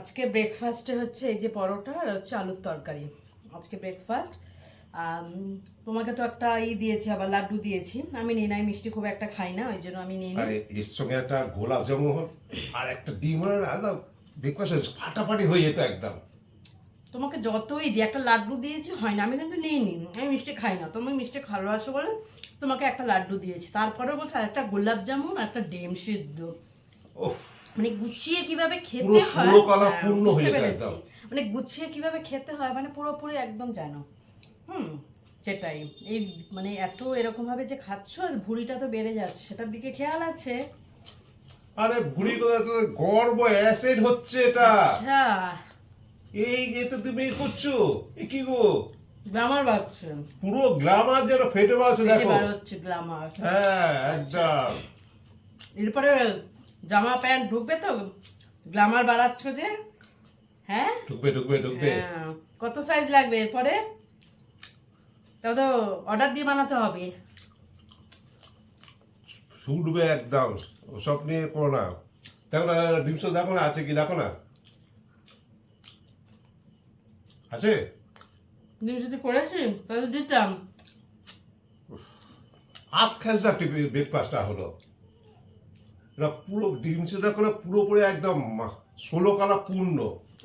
আজকে ব্রেকফাস্টে হচ্ছে এই যে পরোটা আর হচ্ছে আলুর তরকারি। আজকে ব্রেকফাস্ট তোমাকে তো একটা ই দিয়েছি আবার লাড্ডু দিয়েছি। আমি নিই নাই মিষ্টি খুব একটা খাই না ওই জন্য আমি নিই নি এর সঙ্গে একটা গোলাপ জামুন আর একটা ডিম একদম ব্রেকফাস্ট ফাটাফাটি হয়ে যেত একদম। তোমাকে যতই দিই একটা লাড্ডু দিয়েছি হয় না আমি কিন্তু নিই নি আমি মিষ্টি খাই না তুমি মিষ্টি ভালোবাসো বলে তোমাকে একটা লাড্ডু দিয়েছি। তারপরে বলছে আর একটা গোলাপ জামুন আর একটা ডিম সিদ্ধ। মানে গুছিয়ে কীভাবে খেতে হয় ষোলো কলা হ্যাঁ, পূর্ণ বুঝতে হয়ে পেরেছি। মানে গুছিয়ে কীভাবে খেতে হয় মানে পুরোপুরি একদম জানো হুম সেটাই। এই মানে এত এরকম ভাবে যে খাচ্ছ আর ভুঁড়িটা তো বেড়ে যাচ্ছে সেটার দিকে খেয়াল আছে? আরে কথা গর্ব অ্যাসিড হচ্ছে এটা। আচ্ছা। এই যে তো তুমি করছ এ কি গো? গ্লামার বাড়ছে। পুরো গ্লামার যেন ফেটে বাড়ছে দেখো। এবার হচ্ছে গ্লামার। হ্যাঁ একদম। এরপরে জামা প্যান্ট ঢুকবে তো? গ্লামার বাড়াচ্ছ যে। হ্যাঁ? ঢুকবে ঢুকবে ঢুকবে। হ্যাঁ, কত সাইজ লাগবে এরপরে? তাও তো অর্ডার দিয়ে বানাতে হবে। ছুটবে একদম। ওসব নিয়ে করো না। দেখো না ডিমস দেখো না আছে কি? দেখো না। আছে? যদি করেছি তাহলে দিতাম। আজ খাসা ব্রেকফাস্টটা হলো। এটা পুরো ডিম সেটা করে পুরোপুরি একদম ষোলো কালা পূর্ণ।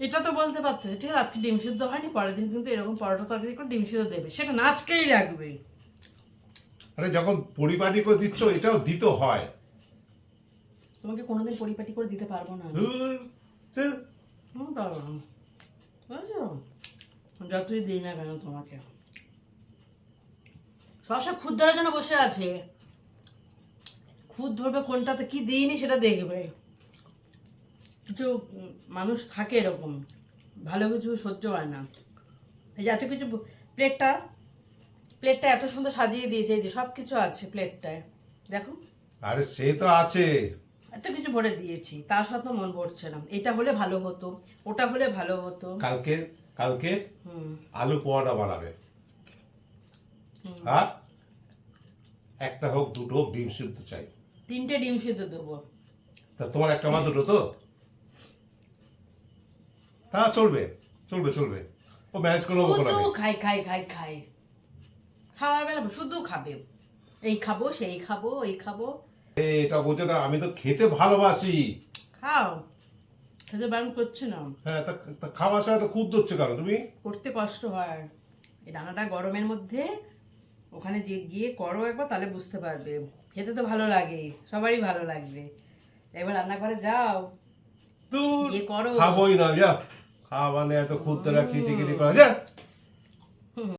এটা তো বলতে পারতেছি ঠিক আছে? আজকে ডিম সিদ্ধ হয়নি পরের দিন কিন্তু এরকম পরোটা তরকারি করে ডিম সিদ্ধ দেবে। সেটা আজকেই লাগবে। আরে যখন পরিপাটি করে দিচ্ছ এটাও দিতে হয়। তোমাকে কোনোদিন পরিপাটি করে দিতে পারব না। যতই দিই না কেন তোমাকে। সবসময় খুদ ধরার জন্য বসে আছে। খুদ ধরবে কোনটাতে কি দিইনি সেটা দেখবে। কিছু মানুষ থাকে এরকম ভালো কিছু সহ্য হয় না। এই যে এত কিছু প্লেটটা প্লেটটা এত সুন্দর সাজিয়ে দিয়েছে এই যে সব কিছু আছে প্লেটটায় দেখো। আরে সে তো আছে। এত কিছু ভরে দিয়েছি তার সাথে মন ভরছে না। এটা হলে ভালো হতো ওটা হলে ভালো হতো। কালকে কালকে হুম। আলু পোয়াটা বানাবে। আর একটা হোক দুটো হোক ডিম সিদ্ধ চাই। তিনটে ডিম সিদ্ধ দেবো। তা তোমার একটা আমার দুটো? তো তা চলবে চলবে চলবে। ও ম্যানেজ করে নেব শুধু খাই খাই খাই খাই। খাওয়ার বেলা শুধু খাবে। এই খাব সেই খাব এই খাব। এ, এটা বোঝো না আমি তো খেতে ভালোবাসি। খাও। খেতে বারণ করছে না? হ্যাঁ তা তা খাওয়ার সময় তো খুব ধরছে কেন তুমি? করতে কষ্ট হয়। এই রান্নাটা গরমের মধ্যে ওখানে যে গিয়ে করো একবার তাহলে বুঝতে পারবে। খেতে তো ভালো লাগে সবারই ভালো লাগবে। একবার রান্নাঘরে যাও। তুই গিয়ে করো। খাবোই না যা। খাওয়া মানে এত খুঁজতে রাখি খিটি খিটি করা যা।